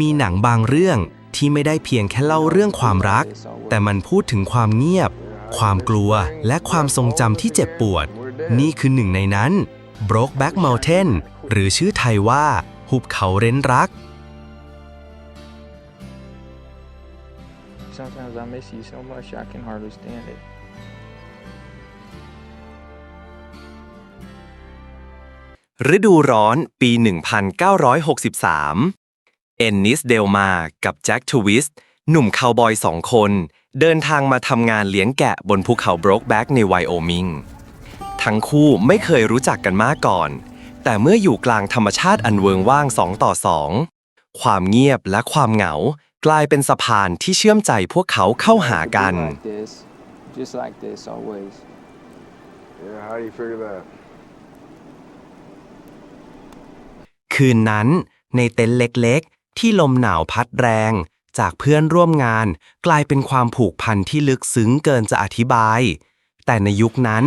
มีหนังบางเรื่องที่ไม่ได้เพียงแค่เล่าเรื่องความรัก แต่มันพูดถึงความเงียบ ความกลัวและความทรงจำที่เจ็บปวด นี่คือหนึ่งในนั้น Brokeback Mountain หรือชื่อไทยว่า หุบเขาเร้นรัก Sometimes I miss you so much I can hardly stand it. ฤดูร้อนปี 1963 เอนนิสเดลมากับแจ็คทวิสต์หนุ่มคาวบอยสองคน เดินทางมาทำงานเลี้ยงแกะบนภูเขาโบรกแบ็กในไวโอมิง ทั้งคู่ไม่เคยรู้จักกันมาก่อน แต่เมื่ออยู่กลางธรรมชาติอันเวิงว่างสองต่อสอง ความเงียบและความเหงากลายเป็นสะพานที่เชื่อมใจพวกเขาเข้าหากัน Like this, just like this always. Yeah, how do you figure that? คืนนั้น ในเต็นท์เล็กๆ ที่ลมหนาวพัดแรง จากเพื่อนร่วมงานกลายเป็นความผูกพันที่ลึกซึ้งเกินจะอธิบาย แต่ในยุคนั้น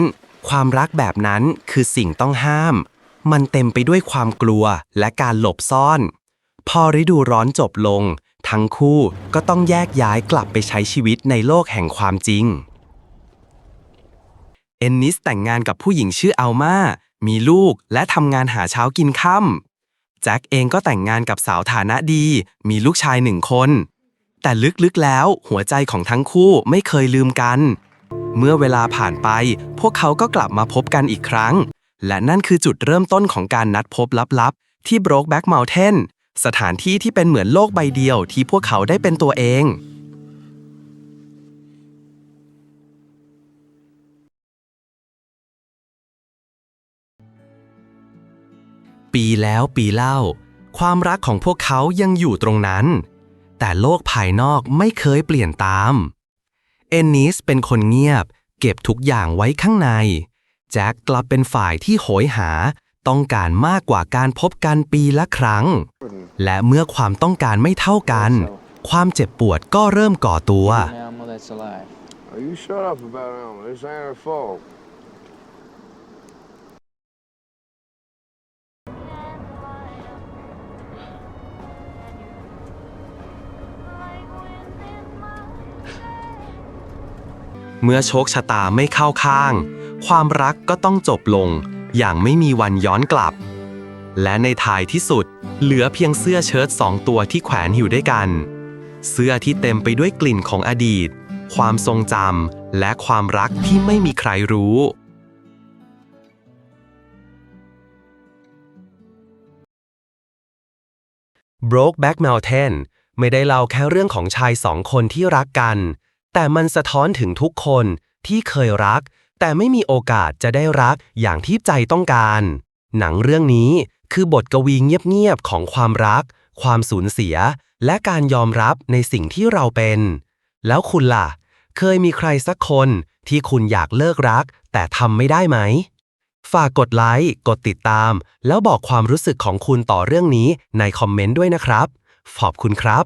ความรักแบบนั้นคือสิ่งต้องห้าม มันเต็มไปด้วยความกลัวและการหลบซ่อน พอฤดูร้อนจบลง ทั้งคู่ก็ต้องแยกย้ายกลับไปใช้ชีวิตในโลกแห่งความจริงเอนนิสแต่งงานกับผู้หญิงชื่ออัลมา มีลูกและทำงานหาเช้ากินค่ำ แจ็คเองก็แต่งงานกับสาวฐานะดี มีลูกชายหนึ่งคน แต่ลึกๆแล้วหัวใจของทั้งคู่ไม่เคยลืมกัน เมื่อเวลาผ่านไป พวกเขาก็กลับมาพบกันอีกครั้ง และนั่นคือจุดเริ่มต้นของการนัดพบลับๆ ที่ Brokeback Mountain สถานที่ที่เป็นเหมือนโลกใบเดียวที่พวกเขาได้เป็นตัวเอง ปีแล้วปีเล่า ความรักของพวกเขายังอยู่ตรงนั้น แต่โลกภายนอกไม่เคยเปลี่ยนตาม เอนนิสเป็นคนเงียบ เก็บทุกอย่างไว้ข้างใน แจ็คกลับเป็นฝ่ายที่โหยหาต้องการมากกว่าการพบกันปีละครั้ง และเมื่อความต้องการไม่เท่ากัน ความเจ็บปวดก็เริ่มก่อตัว Now Elmo that's alive. Oh, you shut up about Elma. This ain't her fault. เมื่อโชคชะตาไม่เข้าข้าง ความรักก็ต้องจบลง อย่างไม่มีวันย้อนกลับ และในท้ายที่สุด เหลือเพียงเสื้อเชิ้ตสองตัวที่แขวนอยู่ด้วยกัน เสื้อที่เต็มไปด้วยกลิ่นของอดีต ความทรงจำและความรักที่ไม่มีใครรู้ Brokeback Mountain ไม่ได้เล่าแค่เรื่องของชายสองคนที่รักกัน แต่มันสะท้อนถึงทุกคนที่เคยรัก แต่ไม่มีโอกาสจะได้รักอย่างที่ใจต้องการ หนังเรื่องนี้คือบทกวีเงียบๆของความรัก ความสูญเสีย และการยอมรับในสิ่งที่เราเป็น แล้วคุณล่ะ เคยมีใครสักคนที่คุณอยากเลิกรัก แต่ทำไม่ได้ไหม ฝากกดไลค์ กดติดตาม แล้วบอกความรู้สึกของคุณต่อเรื่องนี้ในคอมเมนต์ด้วยนะครับ ขอบคุณครับ